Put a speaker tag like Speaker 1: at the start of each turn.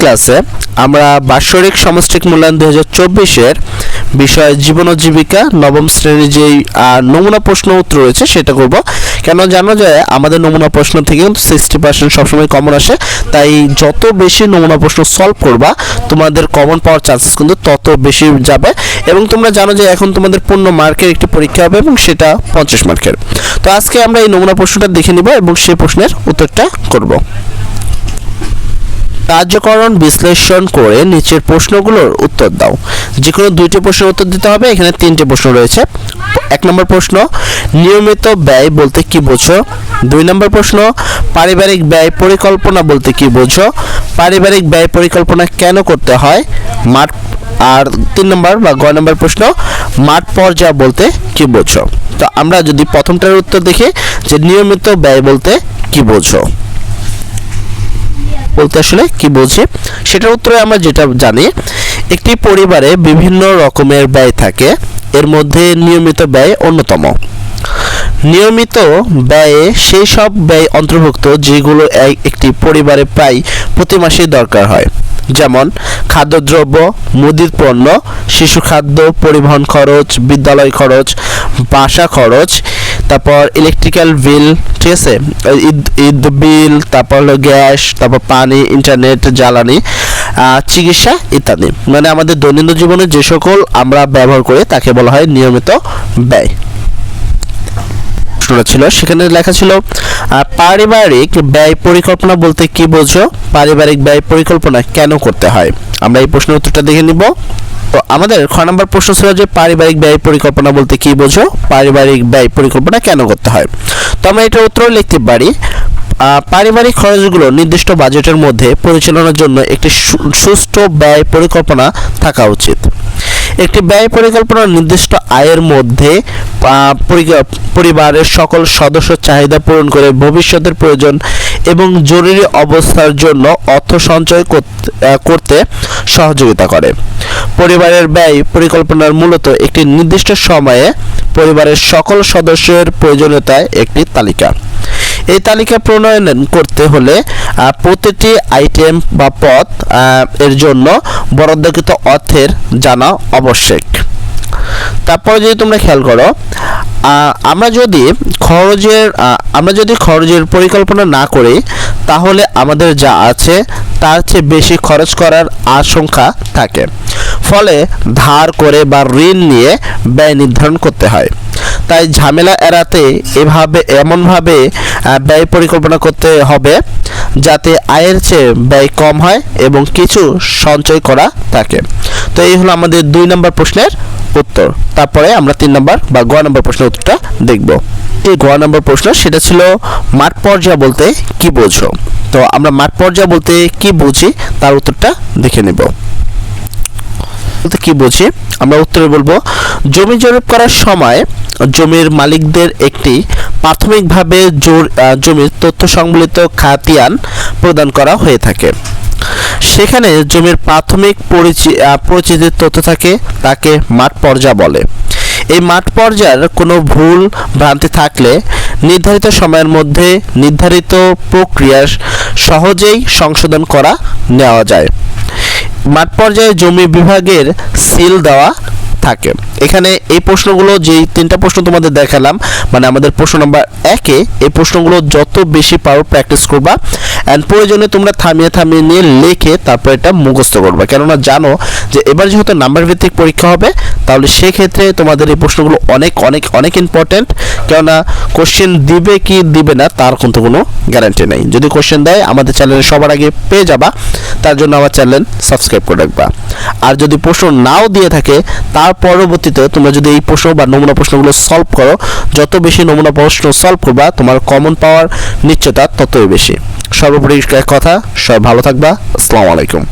Speaker 1: ক্লাসে আমরা বাৎসরিক সমষ্টিক মূল্যায়ন দুই হাজার চব্বিশের বিষয় জীবন ও জীবিকা, নবম শ্রেণির যেই নমুনা প্রশ্ন উত্তর রয়েছে সেটা করব। কেন জানো যে আমাদের নমুনা প্রশ্ন থেকে কিন্তু সিক্সটি পার্সেন্ট সবসময় কমন আসে, তাই যত বেশি নমুনা প্রশ্ন সলভ করবা, তোমাদের কমন পাওয়ার চান্সেস কিন্তু তত বেশি যাবে। এবং তোমরা জানো যে এখন তোমাদের পূর্ণ মার্কের একটি পরীক্ষা হবে এবং সেটা পঞ্চাশ মার্কের তো আজকে আমরা এই নমুনা প্রশ্নটা দেখে নিব এবং সেই প্রশ্নের উত্তরটা করব। কার্যকরণ বিশ্লেষণ করে নিচের প্রশ্নগুলোর উত্তর দাও। যে কোনো দুইটি প্রশ্নের উত্তর দিতে হবে, এখানে তিনটে প্রশ্ন রয়েছে। এক নম্বর প্রশ্ন, নিয়মিত ব্যয় বলতে কি বোঝো? দুই নম্বর প্রশ্ন, পারিবারিক ব্যয় পরিকল্পনা বলতে কি বোঝো? পারিবারিক ব্যয় পরিকল্পনা কেন করতে হয়? মাঠ, আর তিন নম্বর বা গ নম্বর প্রশ্ন, মাঠ পর্যায় বলতে কি বোঝো? তো আমরা যদি প্রথমটার উত্তর দেখি, যে নিয়মিত ব্যয় বলতে কি বোঝো? বলতে আসলে কি বোঝে সেটার উত্তরে আমরা যেটা জানি, একটি পরিবারে বিভিন্ন রকমের ব্যয় থাকে, এর মধ্যে নিয়মিত ব্যয় অন্যতম। নিয়মিত ব্যয়ে সেই সব ব্যয় অন্তর্ভুক্ত যেগুলো এক- একটি পরিবারে প্রায় প্রতি মাসেই দরকার হয়। যেমন, খাদ্যদ্রব্য, মুদির পণ্য, শিশু খাদ্য, পরিবহন খরচ, বিদ্যালয় খরচ, বাসা খরচ তারপর ইলেকট্রিক্যাল বিল ঠিক আছে? ঈদ বিল তারপর হলো গ্যাস, তারপর পানি ইন্টারনেট জ্বালানি চিকিৎসা ইত্যাদি। মানে আমাদের দৈনন্দিন জীবনে যে সকল আমরা ব্যবহার করি, তাকে বলা হয় নিয়মিত ব্যয়। প্রশ্নটা ছিল। সেখানে লেখা ছিল পারিবারিক ব্যয় পরিকল্পনা বলতে কি বোঝো? পারিবারিক ব্যয় পরিকল্পনা কেন করতে হয়? আমরা এই প্রশ্নের উত্তরটা দেখে নিব। তো আমাদের খ নম্বর প্রশ্ন ছিল যে, পারিবারিক ব্যয় পরিকল্পনা বলতে কি বোঝো? পারিবারিক ব্যয় পরিকল্পনা কেন করতে হয়? তো আমরা এটার উত্তর লিখতে পারি পারিবারিক খরচগুলো নির্দিষ্ট বাজেটের মধ্যে পরিচালনার জন্য একটি সুষ্ঠু ব্যয় পরিকল্পনা থাকা উচিত। একটি ব্যয় পরিকল্পনা নির্দিষ্ট আয়ের মধ্যে পরিবারের সকল সদস্য চাহিদা পূরণ করে ভবিষ্যতের প্রয়োজন এবং জরুরি অবস্থার জন্য অর্থ সঞ্চয় করতে সহযোগিতা করে। পরিবারের ব্যয় পরিকল্পনার মূলত একটি নির্দিষ্ট সময়ে পরিবারের সকল সদস্যের প্রয়োজনীয়তায় একটি তালিকা। এই তালিকা প্রণয়ন করতে হলে প্রতিটি আইটেম বা পথ এর জন্য বরাদ্দকৃত অর্থের জানা আবশ্যক। তারপরে যদি তোমরা খেয়াল করো আমরা যদি খরচের আমরা যদি খরচের পরিকল্পনা না করি, তাহলে আমাদের যা আছে, তার চেয়ে বেশি খরচ করার আশঙ্কা থাকে। ফলে ধার করে বা ঋণ নিয়ে ব্যয় নির্ধারণ করতে হয়। তাই ঝামেলা এড়াতে এভাবে, এমনভাবে ব্যয় পরিকল্পনা করতে হবে যাতে আয়ের চেয়ে ব্যয় কম হয় এবং কিছু সঞ্চয় করা থাকে। তো এই হলো আমাদের দুই নম্বর প্রশ্নের উত্তর। তারপরে আমরা তিন নম্বর বা গ নম্বর প্রশ্নের উত্তরটা দেখব। এই গ নম্বর প্রশ্ন, সেটা ছিল মাঠ পর্যায় বলতে কি বোঝো? তো আমরা মাঠ পর্যায় বলতে কি বুঝি? তার উত্তরটা দেখে নেব। বলতে কি বুঝি? আমরা উত্তরে বলব, জমি জরিপ করার সময় জমির মালিকদের একটি প্রাথমিকভাবে জোর- জমির তথ্য সংবলিত খাতিয়ান প্রদান করা হয়ে থাকে। সেখানে জমির প্রাথমিক পরিচিতির তথ্য থাকে, তাকে মাঠ পর্যা বলে। এই মাঠ পর্যায়ের কোনো ভুল ভ্রান্তি থাকলে নির্ধারিত সময়ের মধ্যে নির্ধারিত প্রক্রিয়া সহজেই সংশোধন করা, নেওয়া যায়। মাঠ পর্যায়ে জমি বিভাগের সিল দেওয়া থাকে। এখানে এই প্রশ্নগুলো যেই তিনটা প্রশ্ন তোমাদের দেখালাম মানে আমাদের প্রশ্ন নাম্বার একে, এই প্রশ্নগুলো যত বেশি পারো প্র্যাকটিস করবা অ্যান্ড প্রয়োজনে তোমরা থামিয়ে থামিয়ে নিয়ে লিখে তারপর এটা মুখস্থ করবা। কেননা জানো যে এবার যেহেতু নাম্বার ভিত্তিক পরীক্ষা হবে, তাহলে সেক্ষেত্রে তোমাদের এই প্রশ্নগুলো অনেক অনেক অনেক ইম্পর্ট্যান্ট কেননা কোশ্চেন দিবে কি দিবে না, তার কিন্তু কোনো গ্যারান্টি নেই। যদি কোশ্চেন দেয়, আমাদের চ্যানেলে সবার আগে পেয়ে যাবা। তার জন্য আমার চ্যানেল সাবস্ক্রাইব করে রাখবা। আর যদি প্রশ্ন নাও দিয়ে থাকে, তার পরবর্তীতে তোমরা যদি এই প্রশ্ন বা নমুনা প্রশ্নগুলো সলভ করো, যত বেশি নমুনা প্রশ্ন সলভ করবা, তোমার কমন পাওয়ার নিশ্চয়তা ততই বেশি। সর্বোপরি কথা, সবাই ভালো থাকবা। আসসালামু আলাইকুম।